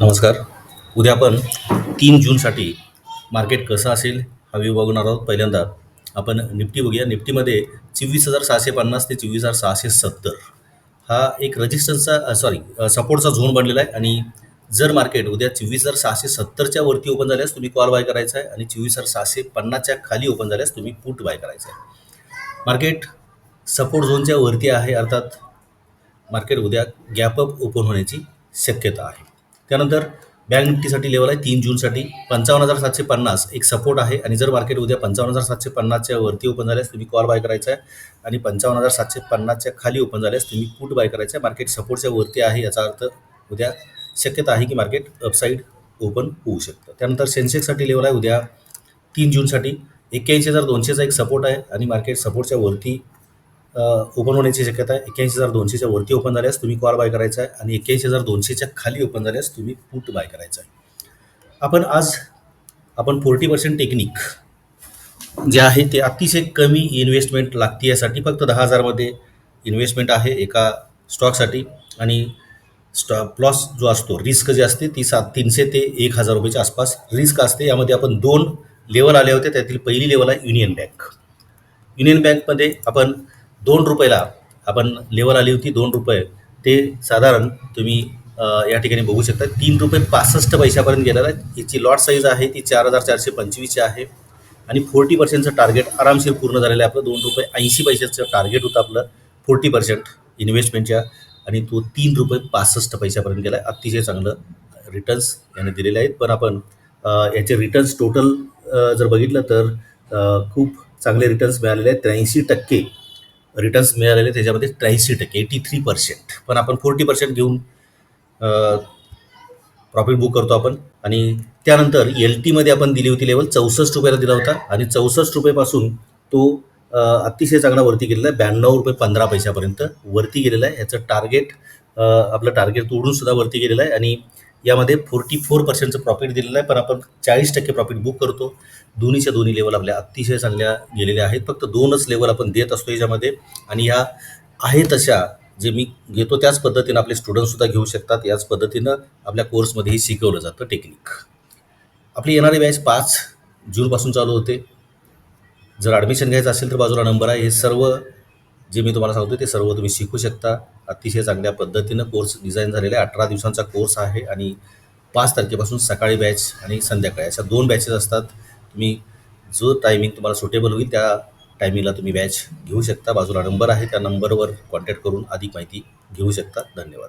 नमस्कार. उद्या आपण तीन जूनसाठी मार्केट कसं असेल हा व्ह्यू बघणार आहोत. पहिल्यांदा आपण निफ्टी बघूया. निफ्टीमध्ये चोवीस हजार सहाशे पन्नास ते चोवीस हजार सहाशे सत्तर हा एक रजिस्टन्सचा सॉरी सपोर्टचा झोन बनलेला आहे. आणि जर मार्केट उद्या चोवीस हजार सहाशे सत्तरच्या वरती ओपन झाल्यास तुम्ही कॉल बाय करायचा आहे. आणि चोवीस हजार सहाशे पन्नासच्या खाली ओपन झाल्यास तुम्ही पुट बाय करायचं आहे. मार्केट सपोर्ट झोनच्या वरती आहे अर्थात मार्केट उद्या गॅपअप ओपन होण्याची शक्यता आहे. त्यानंतर बँक निफ्टीसाठी लेवल आहे तीन जूनसाठी. पंचावन्न हजार सातशे पन्नास. एक सपोर्ट आहे. आणि जर मार्केट उद्या पंचावन्न हजार सातशे पन्नासच्या वरती ओपन झाल्यास तुम्ही कॉल बाय करायचा आहे. आणि पंचावन्न हजार सातशे पन्नासच्या खाली ओपन झाल्यास तुम्ही पुट बाय करायचं आहे. मार्केट सपोर्टच्या वरती आहे याचा अर्थ उद्या शक्यता आहे की मार्केट अपसाईड ओपन होऊ शकतं. त्यानंतर सेन्सेक्ससाठी लेवल आहे उद्या तीन जूनसाठी. एक्क्याऐंशी हजार दोनशेचा एक सपोर्ट आहे. आणि मार्केट सपोर्टच्या वरती ओपन होण्याची शक्यता आहे. एक्क्याऐंशी हजार दोनशेच्या वरती ओपन झाल्यास तुम्ही कॉल बाय करायचा आहे आणि एक्क्याऐंशी हजार दोनशेच्या खाली ओपन झाल्यास तुम्ही पुट बाय करायचा आहे. आपण आज आपण फोर्टी पर्सेंट टेक्निक जे आहे ते अतिशय कमी इन्व्हेस्टमेंट लागते यासाठी फक्त दहा हजारमध्ये इन्व्हेस्टमेंट आहे एका स्टॉकसाठी आणि स्टॉप लॉस जो असतो रिस्क जे असते ती सात तीनशे ते एक हजार रुपयाच्या आसपास रिस्क असते. यामध्ये आपण दोन लेवल आले होते त्यातील पहिली लेवल आहे युनियन बँक युनियन बँकमध्ये आपण दोन रुपयाला आपण लेवल आली होती दोन रुपये. ते साधारण तुम्ही या ठिकाणी बघू शकता तीन रुपये पासष्ट पैशापर्यंत गेलेला आहे. याची लॉट साईज आहे ती चार हजार चारशे पंचवीसची आहे. आणि फोर्टी पर्सेंटचं टार्गेट आरामशीर पूर्ण झालेलं आहे आपलं. दोन रुपये ऐंशी पैशाचं टार्गेट होतं आपलं. फोर्टी पर्सेंट इन्व्हेस्टमेंटच्या आणि तो तीन रुपये पासष्ट पैशापर्यंत गेला आहे अतिशय चांगलं रिटर्न्स याने दिलेले आहेत. पण आपण याचे रिटर्न्स टोटल जर बघितलं तर खूप चांगले रिटर्न्स मिळालेले आहेत. त्र्याऐंशी टक्के रिटर्न्स मिळालेले त्याच्यामध्ये त्र्याऐंशी टक्के एटी थ्री पर्सेंट पण आपण फोर्टी पर्सेंट घेऊन प्रॉफिट बुक करतो आपण. आणि त्यानंतर एल टीमध्ये आपण दिली होती लेवल चौसष्ट रुपयाला दिला होता. आणि चौसष्ट रुपयेपासून तो अतिशय चांगला वरती गेलेला आहे. ब्याण्णव रुपये पंधरा पैशापर्यंत वरती गेलेला आहे. याचं टार्गेट आपलं टार्गेट तोडून सुद्धा वरती गेलेलं आहे. आणि यामध्ये फोर्टी फोर पर्सेंटचं प्रॉफिट दिलेलं आहे. पण आपण चाळीस टक्के प्रॉफिट बुक करतो. दोन्हीच्या दोन्ही लेवल आपल्या अतिशय चांगल्या गेलेल्या आहेत. फक्त दोनच लेवल आपण देत असतो याच्यामध्ये. आणि ह्या आहे तशा जे मी घेतो त्याच पद्धतीनं आपले स्टुडंटसुद्धा घेऊ शकतात. याच पद्धतीनं आपल्या कोर्समध्येही शिकवलं जातं टेक्निक आपली येणारी बॅच पाच जूनपासून चालू होते. जर ॲडमिशन घ्यायचं असेल तर बाजूला नंबर आहे. हे सर्व जे मी तुम्हाला सांगतो ते सर्व तुम्ही शिकू शकता. अतिशय चांगल्या पद्धतीनं कोर्स डिझाईन झालेला आहे. अठरा दिवसांचा कोर्स आहे आणि पाच तारखेपासून सकाळी बॅच आणि संध्याकाळी. अशा दोन बॅचेस असतात. तुम्ही जो टायमिंग तुम्हाला सुटेबल होईल त्या टायमिंगला तुम्ही बॅच घेऊ शकता. बाजूला नंबर आहे. त्या नंबरवर कॉन्टॅक्ट करून अधिक माहिती घेऊ शकता. धन्यवाद.